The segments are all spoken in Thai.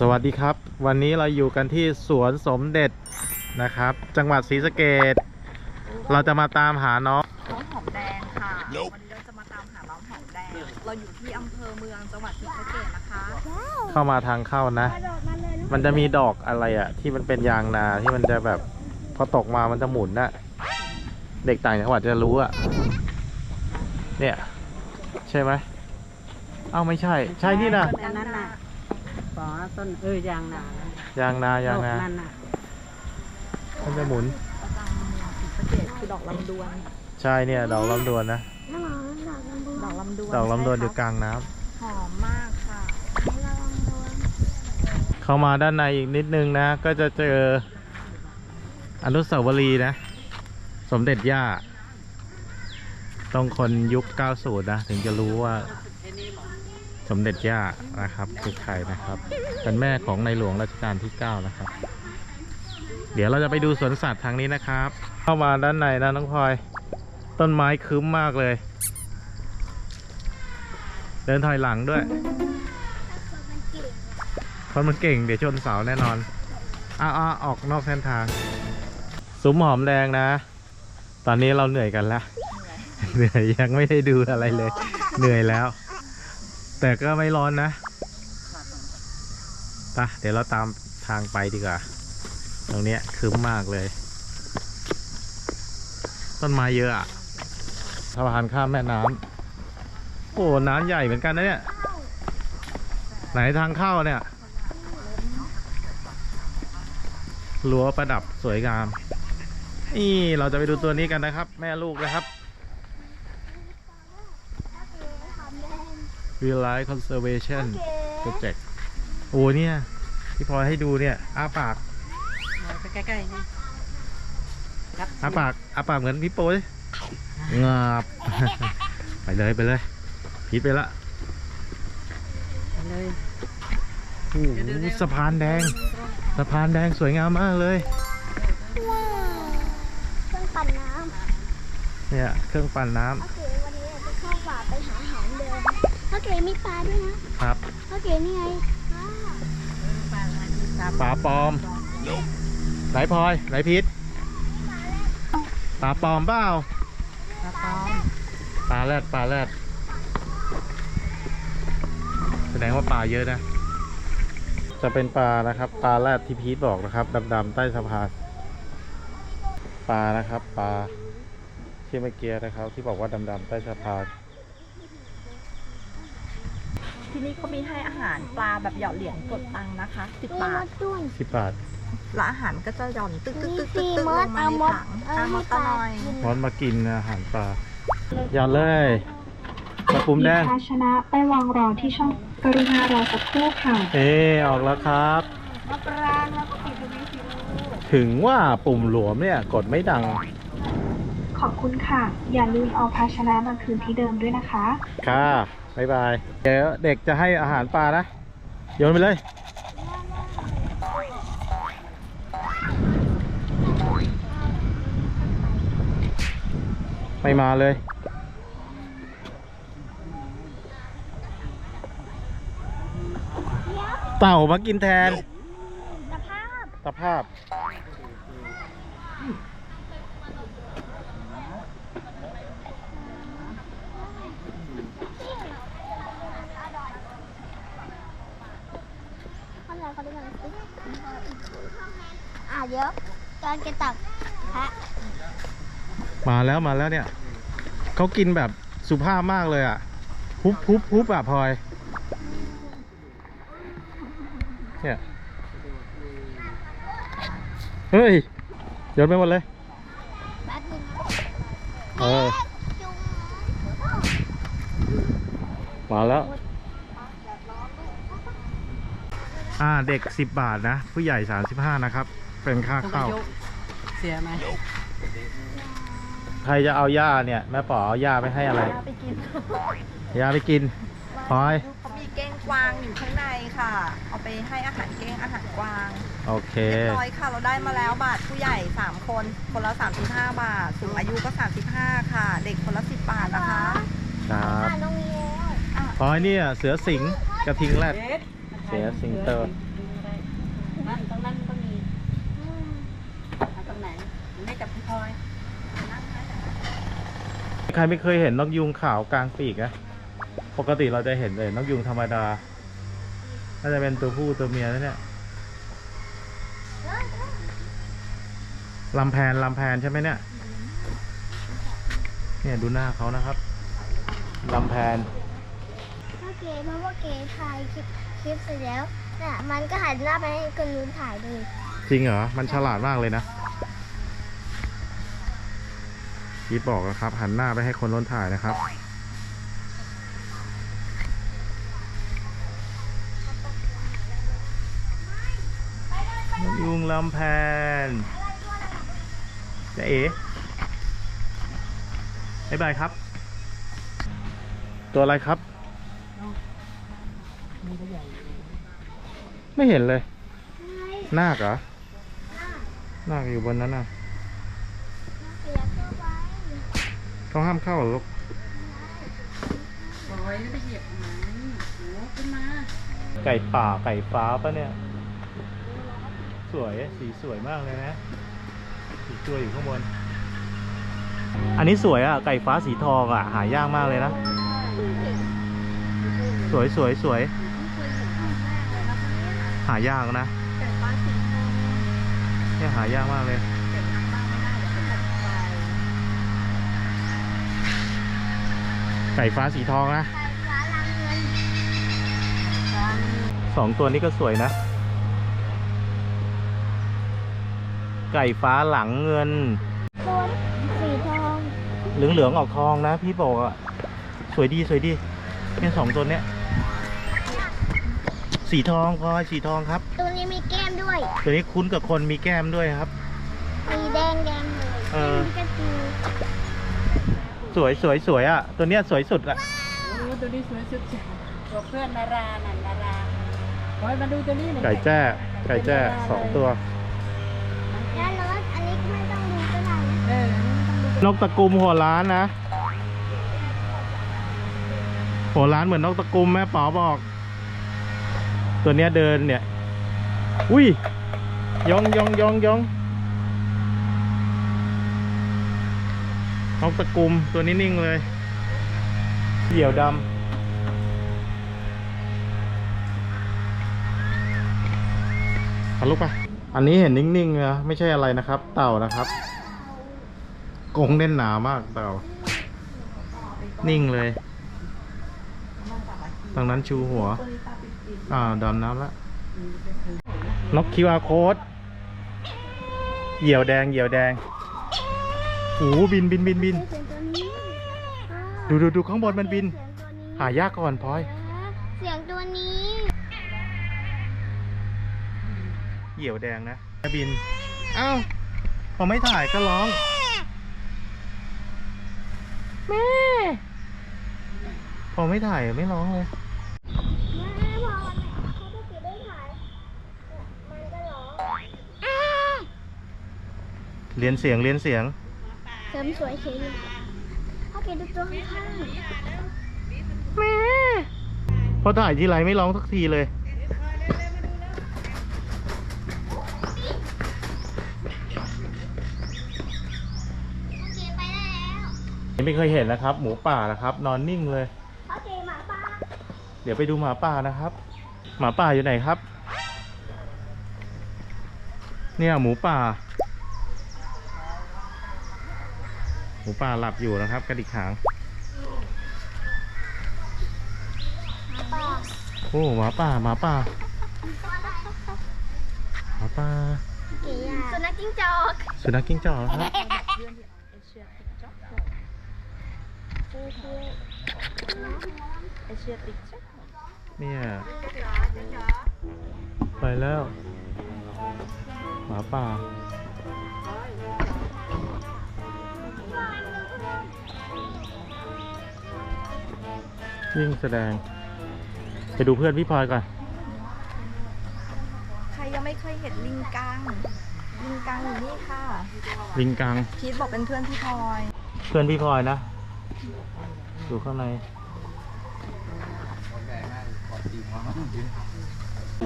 สวัสดีครับ วันนี้เราอยู่กันที่สวนสมเด็จนะครับ จังหวัดศรีสะเกดเราจะมาตามหาน้องน้องหอมแดงค่ะ วันนี้เราจะมาตามหาน้องหอมแดง เราอยู่ที่อำเภอเมืองจังหวัดศรีสะเกษนะคะเข้ามาทางเข้านะ มันจะมีดอกอะไรอะที่มันเป็นยางนาที่มันจะแบบพอตกมามันจะหมุนนะเด็กต่างจังหวัดจะรู้อะเนี่ย ใช่ไหมเอ้าไม่ใช่ ใช่นี่นะต้นอันนั้นน่ะ ป๋อต้นเอ้ยยางนายางนายางนานั่นน่ะมันจะหมุนประจำเมืองศรีสะเกษคือดอกลำดวน ใช่เนี่ยดอกลำดวนนะดอกลำดวนดอกลำดวนอยู่กใช่ลางน้ำค่ะหอมมากค่ะเข้ามาด้านในอีกนิดนึงนะ ก็จะเจออนุสาวรีย์นะ สมเด็จย่า ต้องคนยุค 90 นะ ถึงจะรู้ว่า สมเด็จย่านะครับคือใครนะครับเป็นแม่ของในหลวงรัชกาลที่ 9 นะครับ เดี๋ยวเราจะไปดูสวนสัตว์ทางนี้นะครับ เข้ามาด้านในนะน้องพลอย ต้นไม้คึ้มมากเลย เดินถอยหลังด้วยคนมันเก่งเดี๋ยวชนเสาแน่นอนอ้าอออกนอกเส้นทางซุ้มหอมแดงนะ ตอนนี้เราเหนื่อยกันแล้วเหนื่อยยังไม่ได้ดูอะไรเลย เหนื่อยแล้ว แต่ก็ไม่ร้อนนะไปะเดี๋ยวเราตามทางไปดีกว่า ตรงเนี้ยคืมมากเลย ต้นไม้เยอะอะสะพานข้ามแม่น้ำโอ้น้ำใหญ่เหมือนกันนะเนี่ย ไหนทางเข้าเนี่ยรั้วประดับสวยงาม นี่เราจะไปดูตัวนี้กันนะครับ แม่ลูกนะครับ Real Life Conservation Project โอ้เนี่ย ที่พลอยให้ดูเนี่ยอ้าปากเอาไปใกล้ๆนี่ครับอ้าปากอ้าปากเหมือนพี่โป้ยงาบไปเลยไปเลยพีดไปละไปเลยโอ้โหสะพานแดง สะพานแดงสวยงามมากเลยว้าวเครื่องปั่นน้ำเนี่ยเครื่องปั่นน้ำ มโอเคมีปลาด้วยนะครับโอเคนี่ไงอ่าปลาปลอม ไหนพลอย ไหนพีทปลาปลอมเปล่าปลาปอมปลาแรดปลาแรดแสดงว่าปลาเยอะนะ จะเป็นปลานะครับ ปลาแรดที่พีทบอกนะครับดำๆใต้สะพานปลานะครับ ปลาที่เมื่อกี้นะครับ ที่บอกว่าดำๆใต้สะพาน ที่นี่เขามีให้อาหารปลาแบบหยอดเหรียญกดตังค์นะคะสิบมีบามทดด้วยสิบบาทแล้วอาหารก็จะหย่อนตึ๊กตึ๊กมีตึ๊กฟรีตึ๊กตึ๊กมลดงมาเอาในมดถังเอาอะมให้ดปตะลาหน่อยกินร้อนมากินอาหารปลาอย่าเลยปลาปุ่มแดงภาชนะไปวางรอที่ช่องกรุณารอสักครู่ค่ะเอออกแล้วครับมะปรางแล้วก็ปิดตรงนี้สิถึงว่าปุ่มหลวมเนี่ยกดไม่ดัง ขอบคุณค่ะ อย่าลืมเอาภาชนะมาคืนที่เดิมด้วยนะคะ ค่ะ บ๊ายบายเดี๋ยวเด็กจะให้อาหารปลานะโยนไปเลย ไม่มาเลยเต่ามากินแทน สภาพ สภาพ อะไรเขาดูกันสิอะ เดี๋ยวตอนจะตักพระมาแล้วมาแล้วเนี่ย เขากินแบบสุภาพมากเลยอะฮุบฮุบฮุบอะพลอย เนี่ยเฮ้ยโยนไปหมดเลย แป๊บนึงเออ จุงมาแล้ว อ่าเด็ก 10 บาทนะ ผู้ใหญ่ 35 นะครับ เป็นค่าต้องไปเข้ายกเสียไหมใครจะเอาหญ้าเนี่ย แม่ป๋อเอาหญ้าไปให้อะไรไปกินหญ้าไปกินพลอย เขามีเก้งกวางอยู่ข้างในค่ะ เอาไปให้อาหารเก้งอาหารกวางโอเค เรียบร้อยค่ะ เราได้มาแล้วบาทผู้ใหญ่ 3 คน คนละ 35 บาท สูงอายุก็ 35 ค่ะ เด็กคนละ 10 บาทนะคะครับอะตรงนี้แล้วพลอยเนี่ย เสือสิงห์กระทิงแรดเสือสิงโต ใครไม่เคยเห็นนกยุงขาวกลางปีกนะปกติเราจะเห็นเลยนกยุงธรรมดาน่าจะเป็นตัวผู้ตัวเมียแล้วเนี่ยลำแพนลำแพนใช่ไหมเนี่ย เนี่ยดูหน้าเขานะครับลำแพนพ่อเก๋เพราะว่าเก๋ถ่ายคลิปคลิปเสร็จแล้วน่ะมันก็หันหน้าไปให้คนนู้นถ่ายเลยจริงเหรอ มันฉลาดมากเลยนะ ยีบอกนะครับ หันหน้าไปให้คนล้นถ่ายนะครับ ยุงลำแพนจะเอ๋บ๊ายบายครับ ตัวอะไรครับ ไม่เห็นเลย นาคเหรอ นาคอยู่บนนั้นน่ะ เสียตัวไว้ เขาห้ามเข้าเหรอลูกบอยไม่ไปเหยียบมันโอ้ขึ้นมาไก่ป่าไก่ฟ้าปะเนี่ย สวยสีสวยมากเลยนะสีตัวอยู่ข้างบน อันนี้สวยอะไก่ฟ้าสีทองอะหายากมากเลยนะ สวยสวยสวย หายากนะ ไก่ฟ้าสีทองเนี่ยหายากมากเลย เก็บน้ำบ้างไม่ได้เดี๋ยวจะตัดไฟ ไก่ฟ้าสีทองนะไก่ฟ้าลังเงินสองตัวนี้ก็สวยนะ ไก่ฟ้าหลังเงินตัวสีทองเหลืองเหลืองๆออกทองนะ พี่บอกอะสวยดีสวยดีเนี่ยสองตัวเนี้ย สีทองพลอยสีทองครับ ตัวนี้มีแก้มด้วย ตัวนี้คุ้นกับคนมีแก้มด้วยครับ มีแดงแดงเลยเออมีกระจู สวยสวยสวยอะ ตัวเนี้ยสวยสุดอะโอ้ตัวนี้สวยสุดตัวเพื่อนนาราน่ะนาราบอยมาดูตัวนี้หน่อยไก่แจ้ไก่แจ้สองตัว แล้วรถอันนี้ไม่ต้องดูก็ได้นะเออนี่ไม่ต้องดูนกตะกุมหัวล้านนะหัวล้านเหมือนนกตะกุมแม่ป๋อบอก ตัวเนี้ยเดินเนี่ย อุ้ยยองยองยองยอง นกตะกุมตัวนี้นิ่งเลยเหยี่ยวดำเอาลูกไป อันนี้เห็นนิ่งๆนะไม่ใช่อะไรนะครับ เต่านะครับกงเน่นหนามากเต่า นิ่งเลย ตรงนั้นชูหัว อ่าดำน้ำละนกคิวอาโค้ดเหยี่ยวแดง เหยี่ยวแดง โอ้โหบินบินบินบิน เสียงตัวนี้ดูดูดูข้างบนมันบิน เสียงตัวนี้หายากก่อนพลอยเสียงตัวนี้เหยี่ยวแดงนะบิน เอ้าพอไม่ถ่ายก็ร้อง แม่พอไม่ถ่ายไม่ร้องเลย แม่พอวันไหนเขาจะติดได้ถ่ายมันก็ร้องอ้าเรียนเสียงเรียนเสียง เสริมสวยเฉยเขาเก็บดูตัวข้างแม่พอถ่ายทีไรไม่ร้องสักทีเลยๆเขาเก็บไปได้แล้ว ไม่เคยเห็นนะครับ หมูป่านะครับ นอนนิ่งเลยเขาเก็บหมาป่าเดี๋ยวไปดูหมาป่านะครับ หมาป่าอยู่ไหนครับ เนี่ยหมูป่า ห มูป่าหลับอยู่นะครับกระดิกหางหมาป่าโอ้หมาป่าหมาป่าหมาป่าเก๋อะสุนัขจิ้งจอกสุนัขกิ้งจอกนะครับไอเชียติ๊กจ๊อกเนี่ยไปแล้ว หมาป่า วิ่งแสดง ไปดูเพื่อนพี่พลอยก่อน ใครยังไม่เคยเห็นลิงกัง ลิงกังอยู่นี่ค่ะ ลิงกัง พีทบอกเป็นเพื่อนพี่พลอย เพื่อนพี่พลอยนะดูข้างใน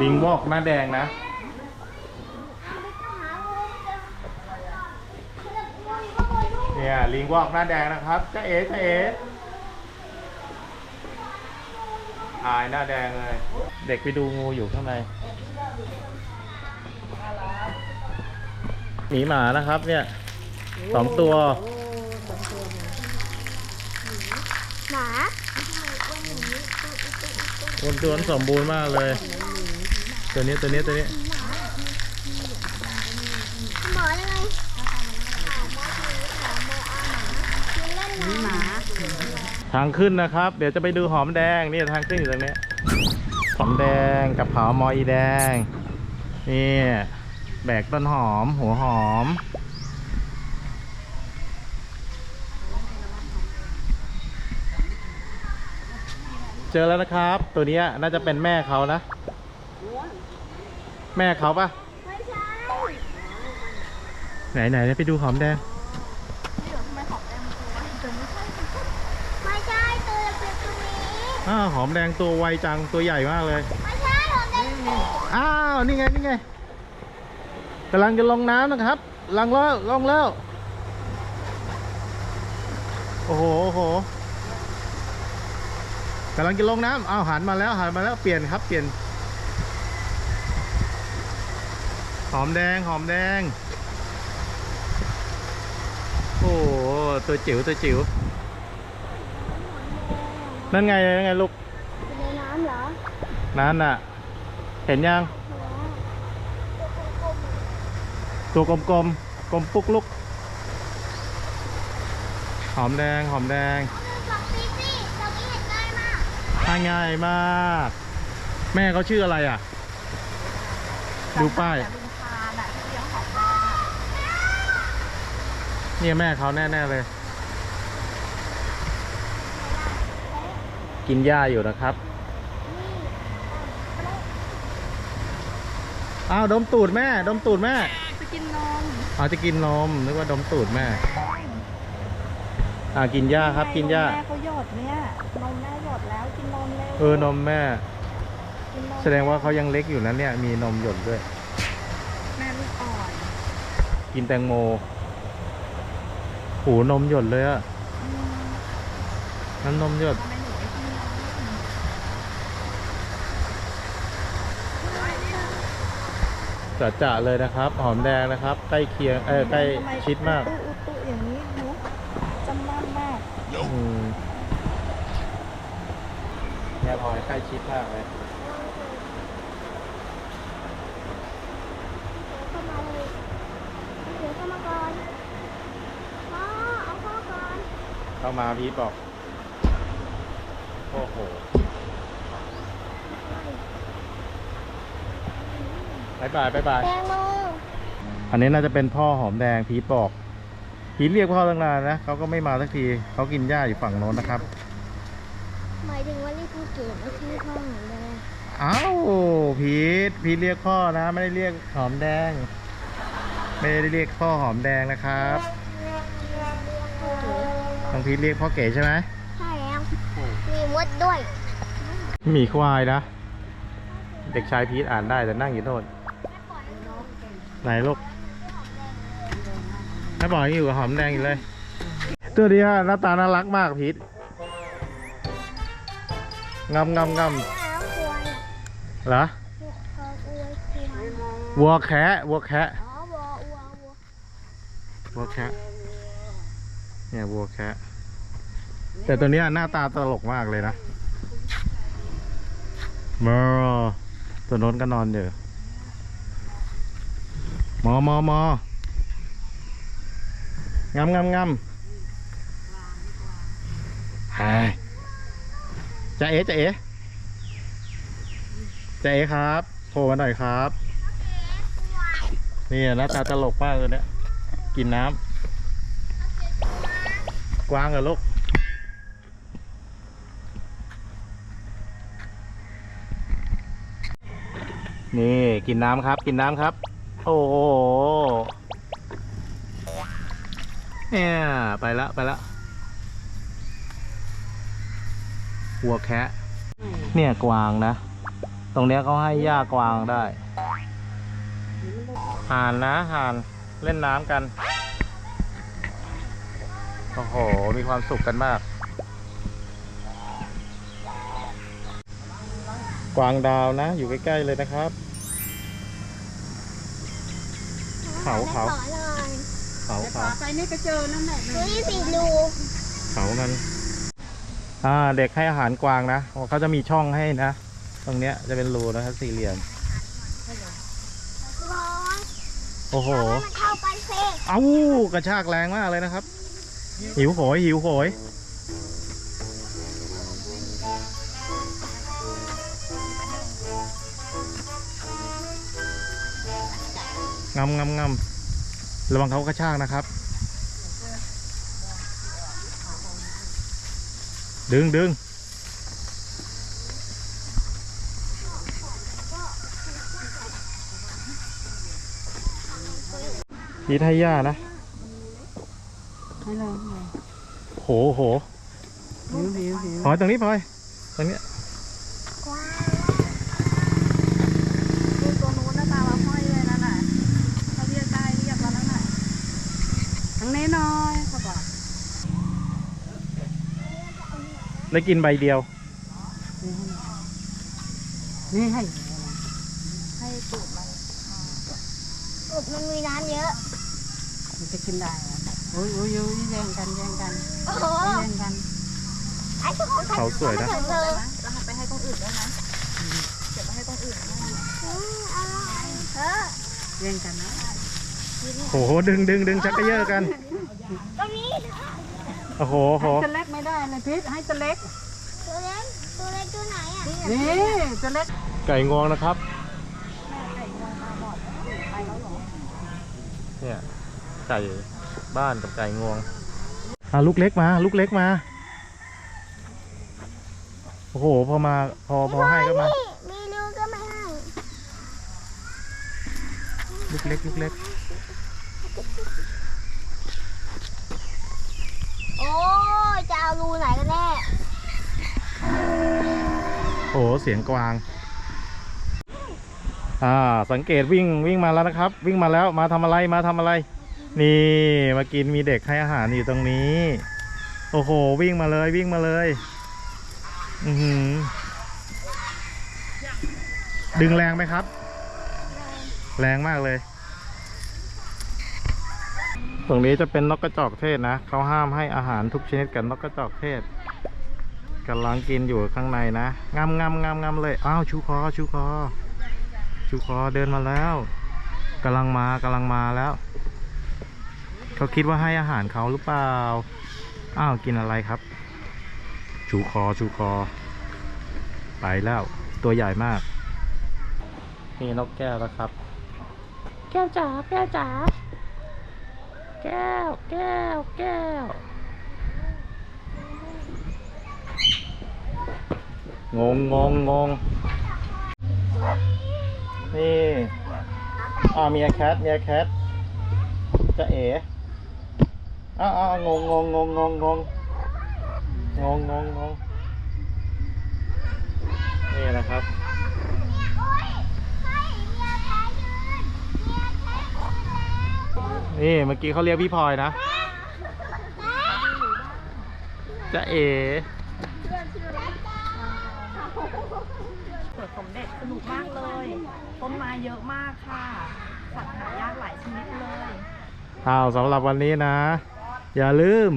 ลิงวอกหน้าแดงนะหางูเจอเนี่ยลิงวอกหน้าแดงนะครับจ้าเอ๋จ้าเอ๋ อายหน้าแดงเลย เด็กไปดูงูอยู่ข้างในหมีหมานะครับ เนี่ยสองตัว หมาคนตัวนั้นสมบูรณ์มากเลย ตัวนี้ตัวนี้ตัวนี้ ทางขึ้นนะครับ เดี๋ยวจะไปดูหอมแดงนี่ทางขึ้นอยู่ตรงนี้หอมแดงกับเผามออีแดงนี่แบกต้นหอม หัวหอม เจอแล้วนะครับ ตัวเนี้ยน่าจะเป็นแม่เขานะ แม่เขาปะไม่ใช่ไหนไหนไปดูหอมแดง ไม่ใช่ตัวเล็กๆตัวนี้ อ้าวหอมแดงตัวไวจังตัวใหญ่มากเลย ไม่ใช่หรอกเด็กอ้าวนี่ไงนี่ไงกำลังจะลงน้ำนะครับลงแล้วลงแล้วโอ้โหโอ้โหกำลังจะลงน้ำอ้าวหันมาแล้วหันมาแล้วเปลี่ยนครับเปลี่ยน หอมแดงหอมแดง โอ้โหตัวจิ๋วตัวจิ๋ว นั่นไงนั่นไงลูกอยู่ในน้ำเหรอนั่นน่ะ เห็นยัง ตัวกลมๆกลมปุกลุก หอมแดงหอมแดงบอกซีซี่เราไม่เห็นง่ายมากทานง่ายมาก แม่เขาชื่ออะไรอะ ดูป้ายลุงพานอะที่เลี้ยงของแม่เนี่ยแม่เขาแน่ ๆ เลย กินหญ้าอยู่นะครับ อ้าวดมตูดแม่ ดมตูดแม่จะกินนมอ๋อจะกินนมนึกว่าดมตูดแม่ อ่ากินหญ้าครับ กินหญ้า แม่เขาหยดเนี่ยนมแม่หยดแล้วกินนมเร็วเออนมแม่ กินนมแสดงว่าเขายังเล็กอยู่นะเนี่ย มีนมหยดด้วย แม่ลูกอ่อนกินแตงโมหูนมหยดเลยอะอืมน้ำนมหยดทำไมหนูไม่กินนม จะจะๆเลยนะครับ หอมแดงนะครับ ใกล้เคียงเออใกล้ทำไชิดมากอุตุอุตุอย่างนี้หนูจำมั่นมากอืมเนี่ยพลอยใกล้ชิดมากเลยเข้ามาเลยเดี๋ยวเข้ามาก่อนพ่อเอาพ่อก่อนเข้ามาพีทบอก โอ้โห บายบายบายบายแตงโมอันนี้น่าจะเป็นพ่อหอมแดงพีทบอกพีทเรียกพ่อตั้งนานนะเขาก็ไม่มาสักทีเขากินหญ้าอยู่ฝั่งโน้นนะครับ หมายถึงว่าเรียกพ่อเก๋ไม่ใช่พ่อหนูเลยอ้าวพีทพีทเรียกพ่อนะ ไม่ได้เรียกหอมแดง ไม่ได้เรียกพ่อหอมแดงนะครับน้องพีทเรียกพ่อเก๋ใช่ไหมใช่แล้ว มีมดด้วยหมีควายนะ เด็กชายพีทอ่านได้แต่นั่งอยู่โน่น ไหนลูกแม่บอกยังอยู่กับหอมแดงอยู่เลย ตัวนี้หน้าตาน่ารักมากพีทงำงำงแล้วควายำเหรอวัวแคะวัวแคะวัวแคะเนี่ยวัวแคะแต่ตัวนี้หน้าตาตลกมากเลยนะมอตัวโน้นก็นอนอยู่ มอมอมองำงำงำไฮจะเอ๋จะเอ๋จะเอ๋ครับโทรมาหน่อยครับ นี่หน้าตาตลกมากเลยเนี่ยกินน้ำกวางเหรอลูกนี่กินน้ำครับ กินน้ำครับ โอ้โหเนี่ยไปละไปละวัวแคะเนี่ยกวางนะ ตรงเนี้ยเขาให้หญ้ากวางได้ห่านนะห่านเล่นน้ำกัน โอ้โห มีความสุขกันมาก กวางดาวนะ อยู่ใกล้ ๆ เลยนะครับ เขาเขาขอหน่อยเขาแต่ขเขาวาไปนี่ก็เจอนั่นแหละดูที่สีรูเขามันอ่าเด็กให้อาหารกวางนะโอ้เขาจะมีช่องให้นะ ตรงเนี้ยจะเป็นรูนะครับสี่เหลี่ยม ร้อนโอ้โห เอาให้มันเข้าไปเซ่เอ้ากระชากแรงมากเลยนะครับ หิวโหยหิวโหย งำงำงำระวังเขากระชากนะครับ ดึงดึงพีทให้ย่านะให้เลยให้เลยโหโหหิวหิวหิวพลอยตรงนี้พลอยตรงเนี้ย กว้าง ดูตัวนู้นนะตาเราห้อยเลยนั่นน่ะเขาเรียกได้เรียกแล้วนั่นน่ะ ทางนี้หน้อยเขาบอก ได้กินใบเดียว นี่ให้ให้ตูดมันอุดมันมีน้ำเยอะ มันจะกินได้เหรอโอ้ยโอ้ยโอ้ยแย่งกันแย่งกันโอ้โหแย่งกันไอ้ทุกคนเขาสวยนะเธอได้ไหมแล้วหันไปให้ตรงอื่นได้ไหมเก็บไปให้ตรงอื่นได้ไหมอืมอร่อยเออแย่งกันนะโหดึงดึงดึงชักกระเยอะกันตรงนี้ โอ้โหโหให้ตัวเล็กไม่ได้เลยพิษให้ตัวเล็ก ตัวเล็กตัวเล็กตัวไหนอะนี่ตัวเล็กไก่งวงนะครับ เนี่ย ไก่บ้านกับไก่งวงอะลูกเล็กมา ลูกเล็กมา โอ้โห พอมา พอพอให้ก็มานี่มีรูก็ไม่ให้ ลูกเล็ก ลูกเล็ก โอ้ จะเอารูไหนกันแน่ โอ้โหเสียงกวาง อ่า สังเกตวิ่งวิ่งมาแล้วนะครับ วิ่งมาแล้วมาทำอะไรมาทำอะไร นี่มากินมีเด็กให้อาหารอยู่ตรงนี้ โอ้โห วิ่งมาเลยวิ่งมาเลย อือหือดึงแรงไหมครับ แรงมากเลย รงนี้จะเป็นนกกระจอกเทศนะเขาห้ามให้อาหารทุกชนิดกับนกกระจอกเทศกำลังกินอยู่ข้างในนะงามงามงามงามเลยอ้าวชูคอชูคอชูคอเดินมาแล้วกำลังมากำลังมาแล้วเขาคิดว่าให้อาหารเขาหรือเปล่าอ้าวกินอะไรครับ ชูคอชูคอ ไปแล้วตัวใหญ่มากนี่นกแก้วแล้วครับ แก้วจ๋าแก้วจ๋า แก้ว แก้ว แก้ว งงงงงงนี่อ่าเมียแคทเมียแคทจะเอ๋อ้าวอ้างงงงงงงงงงงงงงงนี่นะครับ นี่เมื่อกี้เขาเรียกพี่พลอยนะจะเอ๋สวนสมเด็จสนุกมากเลย ต้นไม้เยอะมากค่ะ สัตว์หายากหลายชนิดเลยอ้าวสำหรับวันนี้นะ อย่าลืม